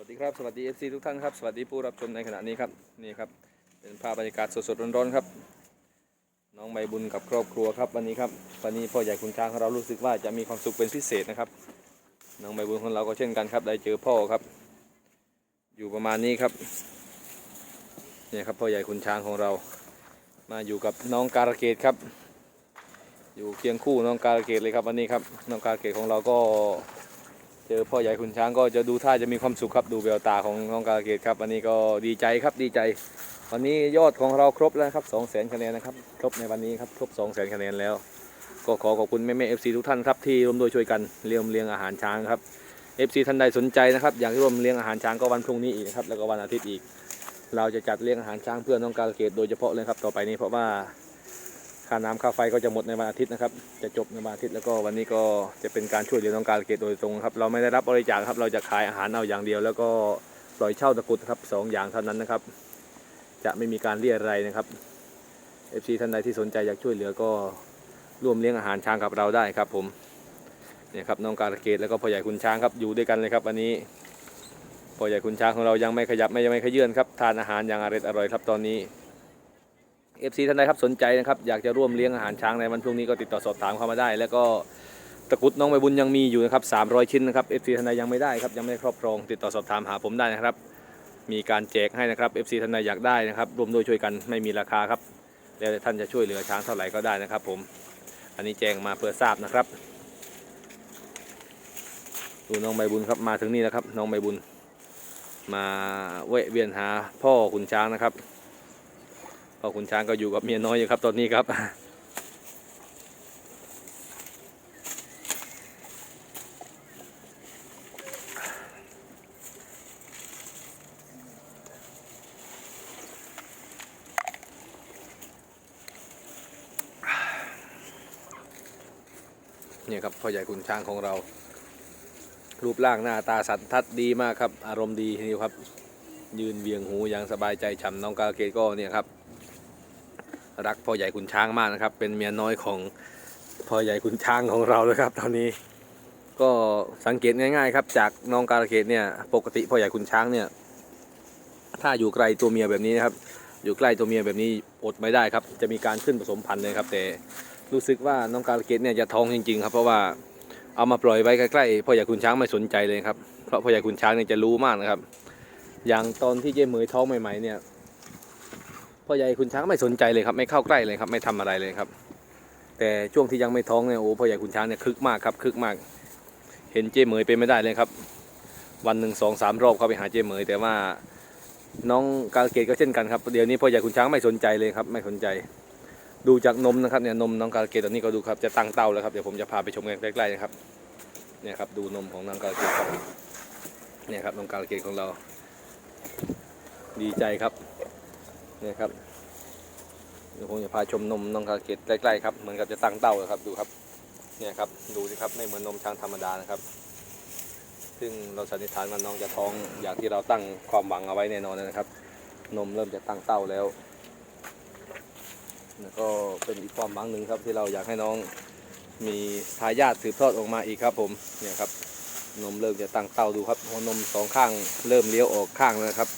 วัสดีครับสวัสดี FC ทุกท่านครับสวัสดีผู้รับชมในขณะนี้ครับนี่ครับเป็นภาพบรรยากาศสดๆร้อนๆครับ น้องใบบุญกับครอบครัวครับวันนี้ครับวันนี้พ่อใหญ่คุณช้างของเรารู้สึกว่าจะมีความสุขเป็นพิเศษนะครับ น้องใบบุญของเราก็เช่นกันครับ ได้เจอพ่อครับ อยู่ประมาณนี้ครับเนี่ยครับพ่อใหญ่คุณช้างของเรา มาอยู่กับน้องการเกดครับ อยู่เคียงคู่น้องการเกดเลยครับวันนี้ครับน้องการเกดของเราก็ เจอพ่อใหญ่คุณช้างก็จะดูท่าจะมีความสุขครับดูแววตาของน้องกาเกตครับวันนี้ก็ดีใจครับดีใจ วันนี้ยอดของเราครบแล้วครับ2 0 0 0 0 0คะแนนนะครับครบในวันนี้ครับครบ2 0 0 0 0 0คะแนนแล้ว ก็ขอขอบคุณแม่แม่เอฟซีทุกท่านครับที่ร่วมด้วยช่วยกันเลี้ยงเลี้ยงอาหารช้างครับเอฟซีท่านใดสนใจนะครับอยากร่วมเลี้ยงอาหารช้างก็วันพรุ่งนี้อีกนะครับแล้วก็วันอาทิตย์อีก เราจะจัดเลี้ยงอาหารช้างเพื่อน้องกาเกตโดยเฉพาะเลยครับต่อไปนี้เพราะว่า ค่าน้ำค่าไฟก็จะหมดในวันอาทิตย์นะครับ จะจบในวันอาทิตย์แล้วก็วันนี้ก็จะเป็นการช่วยเหลือน้องกาลเกตโดยตรงครับ เราไม่ได้รับบริจาคครับ เราจะขายอาหารเอาอย่างเดียว แล้วก็ปล่อยเช่าตะกรุดครับสองอย่างเท่านั้นนะครับ จะไม่มีการเรียอะไรยนะครับ FC ท่านใดที่สนใจอยากช่วยเหลือก็ร่วมเลี้ยงอาหารช้างกับเราได้ครับ ผมเนี่ยครับน้องการเกตแล้วก็พ่อใหญ่คุณช้างครับอยู่ด้วยกันเลยครับวันนี้พ่อใหญ่คุณช้างของเรายังไม่ขยับไม่ยังไม่ขยื่นครับทานอาหารอย่างอร่อยอร่อยครับตอนนี้ FC ท่านใดครับสนใจนะครับ อยากจะร่วมเลี้ยงอาหารช้างในวันพรุ่งนี้ก็ติดต่อสอบถามเข้ามาได้ แล้วก็ตะกุดน้องใบบุญยังมีอยู่นะครับ300 ชิ้นนะครับ FC ท่านใดยังไม่ได้ครับยังไม่ได้ครอบครอง ติดต่อสอบถามหาผมได้นะครับ มีการแจกให้นะครับ FC ท่านใดอยากได้นะครับร่วมด้วยช่วยกันไม่มีราคาครับแล้วท่านจะช่วยเหลือช้างเท่าไหร่ก็ได้นะครับ ผม อันนี้แจ้งมาเพื่อทราบนะครับดูน้องใบบุญครับมาถึงนี่แล้วครับ น้องใบบุญ มาแวะเวียนหาพ่อขุนช้างนะครับ พ่อขุนช้างก็อยู่กับเมียน้อยอยู่ครับ ตอนนี้ครับ เนี่ยครับพ่อใหญ่ขุนช้างของเรา รูปร่างหน้าตาสันทัดดีมากครับ อารมณ์ดีทีเดียวครับ ยืนเวียงหูอย่างสบายใจฉ่ำน้องกาเกตก็เนี่ยครับ รักพ่อใหญ่ขุนช้างมากนะครับ เป็นเมียน้อยของพ่อใหญ่ขุนช้างของเราเลยครับ ตอนนี้ ก็สังเกตง่ายๆครับ จากน้องการเกตเนี่ย ปกติพ่อใหญ่ขุนช้างเนี่ย ถ้าอยู่ไกลตัวเมียแบบนี้นะครับ อยู่ใกล้ตัวเมียแบบนี้อดไม่ได้ครับ จะมีการขึ้นผสมพันธุ์เลยครับ แต่รู้สึกว่าน้องการเกตเนี่ยจะท้องจริง ๆ ครับ เพราะว่าเอามาปล่อยไว้ใกล้ๆพ่อใหญ่ขุนช้างไม่สนใจเลยครับเพราะพ่อใหญ่ขุนช้างเนี่ยจะรู้มากนะครับ อย่างตอนที่เจ๊เหมยท้องใหม่ๆเนี่ย พ่อใหญ่ขุนช้างไม่สนใจเลยครับ ไม่เข้าใกล้เลยครับ ไม่ทำอะไรเลยครับ แต่ช่วงที่ยังไม่ท้องเนี่ยโอ้พ่อใหญ่ขุนช้างเนี่ยคึกมากครับคึกมาก เห็นเจ๊เหมยเป็นไม่ได้เลยครับ วันหนึ่งสองสามรอบเข้าไปหาเจ๊เหมยแต่ว่าน้องกาลเกตก็เช่นกันครับเดี๋ยวนี้พ่อใหญ่ขุนช้างไม่สนใจเลยครับ ไม่สนใจ ดูจากนมนะครับเนี่ยนมน้องกาลเกตตอนนี้ก็ดูครับจะตั้งเต้าแล้วครับเดี๋ยวผมจะพาไปชมกันใกล้ๆนะครับเนี่ยครับดูนมของน้องกาลเกตครับเนี่ยครับน้องกาลเกตของเรา ดีใจครับ นี่ยครับเดี๋ยวผมจะพาชมนมน้องกาเกตใกล้ๆครับเหมือนกับจะตั้งเต้าเลยครับดูครับเนี่ยครับดูสิครับไม่เหมือนนมช้างธรรมดานะครับ ซึ่งเราสันนิษฐานว่าน้องจะท้องอย่างที่เราตั้งความหวังเอาไว้แน่นอนนะครับ นมเริ่มจะตั้งเต้าแล้วแล้วก็เป็นอีกความหวังหนึ่งครับที่เราอยากให้น้องมีทายาทสืบทอดออกมาอีกครับ ผมเนี่ยครับนมเริ่มจะตั้งเต้าดูครับหัวนมสองข้างเริ่มเลี้ยวออกข้างแล้วครับ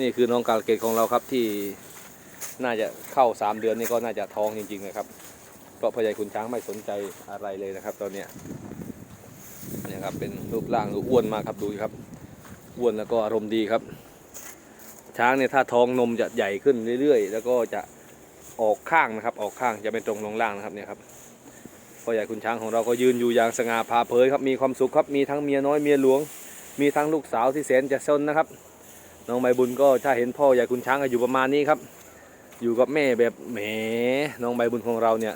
นี่คือน้องกาลเกตของเราครับที่น่าจะเข้าสามเดือนนี่ก็น่าจะท้องจริงๆนะครับ เพราะพ่อใหญ่ขุนช้างไม่สนใจอะไรเลยนะครับ ตอนเนี้ยเนี่ยครับเป็นรูปร่างอ้วนมากครับดูครับอ้วนแล้วก็อารมณ์ดีครับ ช้างเนี่ยถ้าท้องนมจะใหญ่ขึ้นเรื่อยๆ แล้วก็จะออกข้างนะครับ ออกข้างจะเป็นตรงลงล่างนะครับเนี่ยครับพ่อใหญ่คุณช้างของเราก็ยืนอยู่อย่างสง่าผ่าเผยครับมีความสุขครับมีทั้งเมียน้อยเมียหลวง มีทั้งลูกสาวที่แสนจะซนนะครับ น้องใบบุญก็ถ้าเห็นพ่อใหญ่คุณช้างก็อยู่ประมาณนี้ครับ อยู่กับแม่แบบแหมน้องใบบุญของเราเนี่ย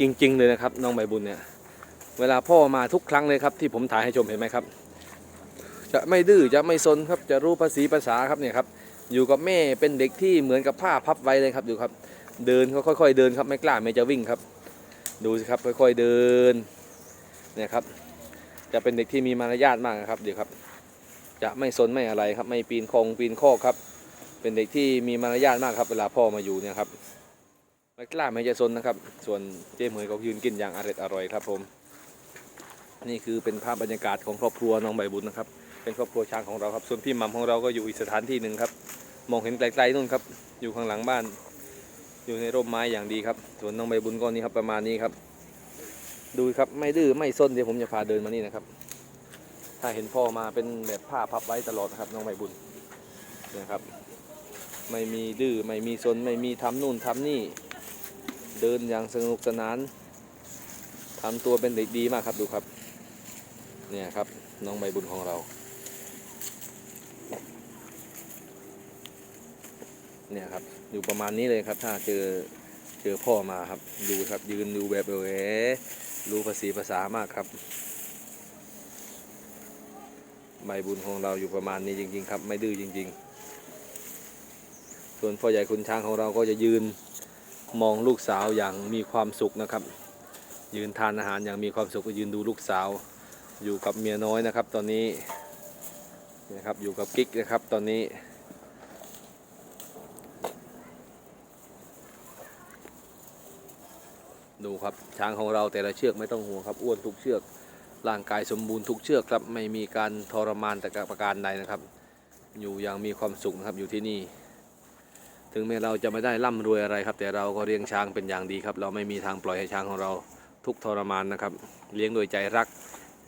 จริง ๆ เลยนะครับ น้องใบบุญเนี่ยเวลาพ่อมาทุกครั้งเลยครับ ที่ผมถ่ายให้ชมเห็นไหมครับ จะไม่ดื้อจะไม่ซนครับจะรู้ภาษีภาษาครับเนี่ยครับอยู่กับแม่เป็นเด็กที่เหมือนกับผ้าพับไว้เลยครับดูครับ เดินก็ค่อย ๆ เดินครับไม่กล้าไม่จะวิ่งครับ ดูสิครับค่อย ๆเดินเนี่ยครับจะเป็นเด็กที่มีมารยาทมากนะครับเดี๋ยวครับ จะไม่ซนไม่อะไรครับ ไม่ปีนคงปีนข้อกครับ เป็นเด็กที่มีมารยาทมากครับ เวลาพ่อมาอยู่เนี่ยครับไม่กล้าไม่จะซนนะครับ ส่วนเจ๊เหมยก็ยืนกินอย่างอร่อยอร่อยครับผม นี่คือเป็นภาพบรรยากาศของครอบครัวน้องใบบุญนะครับ เป็นครอบครัวช้างของเราครับ ส่วนพี่มัมของเราก็อยู่อีกสถานที่หนึ่งครับ มองเห็นไกลๆนู่นครับ อยู่ข้างหลังบ้าน อยู่ในร่มไม้อย่างดีครับ ส่วนน้องใบบุญก็นี่ครับประมาณนี้ครับ ดูครับไม่ดื้อไม่ซนเดี๋ยวผมจะพาเดินมานี่นะครับ ถ้าเห็นพ่อมาเป็นแบบผ้าพับไว้ตลอดนะครับน้องใบบุญนี่ยครับ ไม่มีดื้อไม่มีซนไม่มีทำนู่นทำนี่ เดินอย่างสนุกสนานทำตัวเป็นเด็กดีมากครับดูครับ เนี่ยครับน้องใบบุญของเราเนี่ยครับอยู่ประมาณนี้เลยครับ ถ้าเจอเจอพ่อมาครับ ดูครับยืนดูแบบเอ๋รู้ภาษีภาษามากครับ ใบบุญของเราอยู่ประมาณนี้จริง ๆ ครับ ไม่ดื้อจริง ๆ ส่วนพ่อใหญ่คุณช้างของเราก็จะยืนมองลูกสาวอย่างมีความสุขนะครับ ยืนทานอาหารอย่างมีความสุขก็ยืนดูลูกสาวอยู่กับเมียน้อยนะครับ ตอนนี้นะครับอยู่กับกิ๊กนะครับตอนนี้ ดูครับช้างของเราแต่ละเชือกไม่ต้องห่วงครับอ้วนทุกเชือก ร่างกายสมบูรณ์ทุกเชือกครับไม่มีการทรมานแต่ประการใดนะครับ อยู่อย่างมีความสุขนะครับอยู่ที่นี่ ถึงแม้เราจะไม่ได้ร่ำรวยอะไรครับ แต่เราก็เลี้ยงช้างเป็นอย่างดีครับ เราไม่มีทางปล่อยให้ช้างของเราทุกทรมานนะครับ เลี้ยงโดยใจรัก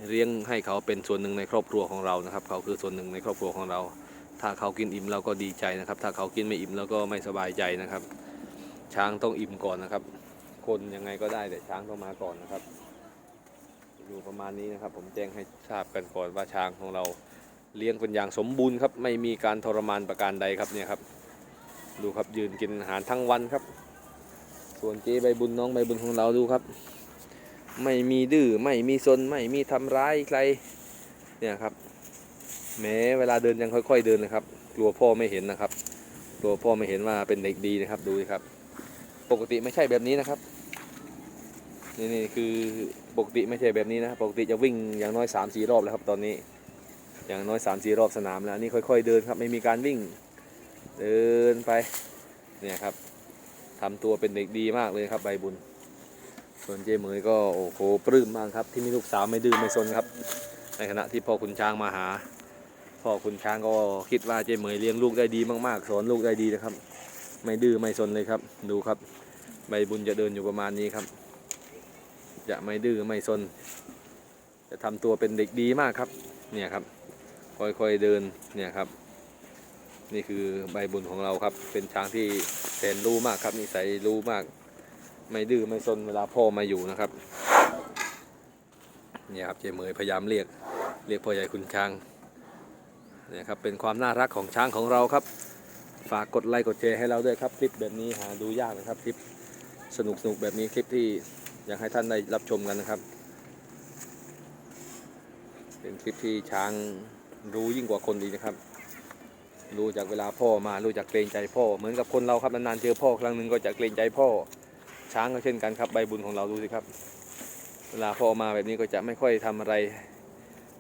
เลี้ยงให้เขาเป็นส่วนหนึ่งในครอบครัวของเรานะครับ เขาคือส่วนหนึ่งในครอบครัวของเรา ถ้าเขากินอิ่มเราก็ดีใจนะครับ ถ้าเขากินไม่อิ่มเราก็ไม่สบายใจนะครับ ช้างต้องอิ่มก่อนนะครับ คนยังไงก็ได้แต่ช้างต้องมาก่อนนะครับ อยู่ประมาณนี้นะครับ ผมแจ้งให้ทราบกันก่อนว่าช้างของเราเลี้ยงเป็นอย่างสมบูรณ์ครับ ไม่มีการทรมานประการใดครับเนี่ยครับ ดูครับยืนกินอาหารทั้งวันครับ ส่วนเจ๊ใบบุญน้องใบบุญของเราดูครับ ไม่มีดื้อไม่มีซนไม่มีทำร้ายใครเนี่ยครับ แม้เวลาเดินยังค่อย ๆเดินนะครับ กลัวพ่อไม่เห็นนะครับ กลัวพ่อไม่เห็นว่าเป็นเด็กดีนะครับดูครับ ปกติไม่ใช่แบบนี้นะครับ นี่นี่คือปกติไม่ใช่แบบนี้นะปกติจะวิ่งอย่างน้อย3ามสี่รอบแล้วครับตอนนี้ อย่างน้อย3ามสี่รอบสนามแล้วนี่ค่อย ๆ เดินครับไม่มีการวิ่ง เดินไปเนี่ยครับทำตัวเป็นเด็กดีมากเลยครับใบบุญ ส่วนเจเหมยก็โอ้โหปลื้มมากครับ ที่มีลูกสาวไม่ดื้อไม่ซนครับ ในขณะที่พ่อคุณช้างมาหาพ่อคุณช้างก็คิดว่าเจเหมยเลี้ยงลูกได้ดีมากๆ สอนลูกได้ดีนะครับ ไม่ดื้อไม่ซนเลยครับ ดูครับ ใบบุญจะเดินอยู่ประมาณนี้ครับ จะไม่ดื้อไม่ซน จะทำตัวเป็นเด็กดีมากครับ เนี่ยครับ ค่อยๆเดิน เนี่ยครับ นี่คือใบบุญของเราครับ เป็นช้างที่แสนรู้มากครับนิสัยรู้มาก ไม่ดื้อไม่ซนเวลาพ่อมาอยู่นะครับ เนี่ยครับเจเหมยพยายามเรียก เรียกพ่อใหญ่คุณช้าง เนี่ยครับ เป็นความน่ารักของช้างของเราครับ ฝากกดไลค์กดแชร์ให้เราด้วยครับ คลิปแบบนี้หาดูยากนะครับ คลิปสนุกสนุกๆแบบนี้คลิปที่ อยากให้ท่านได้รับชมกันนะครับ เป็นคลิปที่ช้างรู้ยิ่งกว่าคนดีนะครับ รู้จากเวลาพ่อมารู้จักเกรงใจพ่อ เหมือนกับคนเราครับนานๆเจอพ่อครั้งหนึ่งก็จะเกรงใจพ่อ ช้างก็เช่นกันครับใบบุญของเราดูสิครับ เวลาพ่อมาแบบนี้ก็จะไม่ค่อยทำอะไร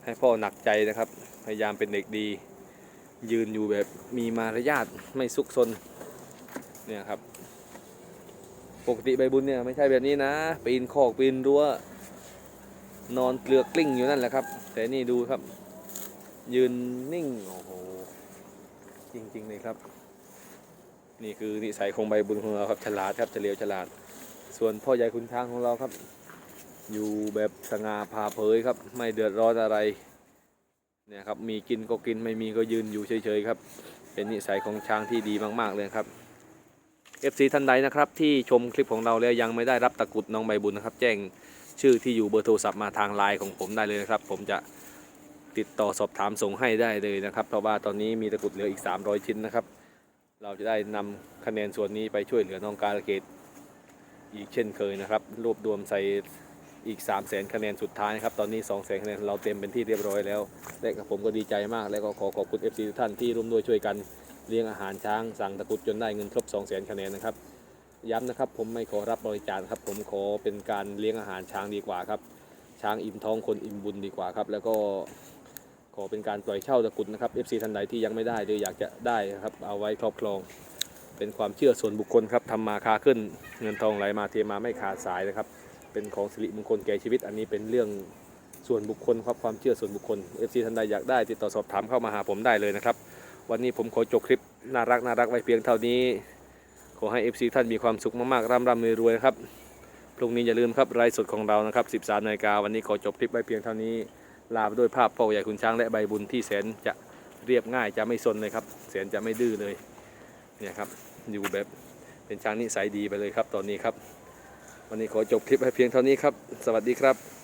ให้พ่อหนักใจนะครับ พยายามเป็นเด็กดี ยืนอยู่แบบมีมารยาทไม่ซุกซนเนี่ยครับ ปกติใบบุญเนี่ยไม่ใช่แบบนี้นะ ปีนคอกปีนรั้ว นอนเกลือกกลิ้งอยู่นั่นแหละครับ แต่นี่ดูครับ ยืนนิ่ง โอ้โห จริงๆเลยครับ นี่คือนิสัยของใบบุญของเราครับฉลาดครับเฉลียวฉลาด ส่วนพ่อใหญ่คุณช้างของเราครับ อยู่แบบสง่าผ่าเผยครับ ไม่เดือดร้อนอะไรเนี่ยครับมีกินก็กินไม่มีก็ยืนอยู่เฉยๆครับ เป็นนิสัยของช้างที่ดีมาก ๆเลยครับ FC ท่านใดนะครับที่ชมคลิปของเราแล้วยังไม่ได้รับตะกุดน้องใบบุญนะครับ แจ้งชื่อที่อยู่เบอร์โทรศัพท์มาทางไลน์ของผมได้เลยนะครับ ผมจะติดต่อสอบถามส่งให้ได้เลยนะครับ เพราะว่าตอนนี้มีตะกุดเหลืออีก 300 ชิ้นนะครับ เราจะได้นำคะแนนส่วนนี้ไปช่วยเหลือน้องการเกดอีกเช่นเคยนะครับ รวบรวมใส่อีก 3 0 0แสนคะแนนสุดท้ายนะครับ ตอนนี้ 2 0 0แสนคะแนนเราเต็มเป็นที่เรียบร้อยแล้วและผมก็ดีใจมาก และก็ขอขอบคุณ FC ทุกท่านที่ร่วมด้วยช่วยกัน เลี้ยงอาหารช้างสั่งตะกุดจนได้เงินครบ 2 0 0แสนคะแนนนะครับ ย้ำนะครับผมไม่ขอรับบริจาคครับ ผมขอเป็นการเลี้ยงอาหารช้างดีกว่าครับ ช้างอิ่มท้องคนอิ่มบุญดีกว่าครับ แล้วก็ขอเป็นการปล่อยเช่าตะกุดนะครับ FC ท่านใดที่ยังไม่ได้หรืออยากจะได้ครับเอาไว้ครอบครอง เป็นความเชื่อส่วนบุคคลครับทำมาค้าขึ้นเงินทองไหลมาเทมาไม่ขาดสายนะครับ เป็นของสิริมงคลแก่ชีวิต อันนี้เป็นเรื่องส่วนบุคคลครับความเชื่อส่วนบุคคล FC ท่านใดอยากได้ติดต่อสอบถามเข้ามาหาผมได้เลยนะครับ วันนี้ผมขอจบคลิปน่ารักน่ารักไว้เพียงเท่านี้ ขอให้ FC ท่านมีความสุขมากๆร่ำร่ำรวยๆนะครับพรุ่งนี้อย่าลืมครับไลฟ์สดของเรานะครับ 13นาฬิกาวันนี้ขอจบคลิปไว้เพียงเท่านี้ ลาไปด้วยภาพพ่อใหญ่คุณช้างและใบบุญที่แสนจะเรียบง่ายจะไม่สนเลยครับแสนจะไม่ดื้อเลยเนี่ยครับอยู่แบบเป็นช้างนิสัยดีไปเลยครับตอนนี้ครับ วันนี้ขอจบคลิปไว้เพียงเท่านี้ครับ สวัสดีครับ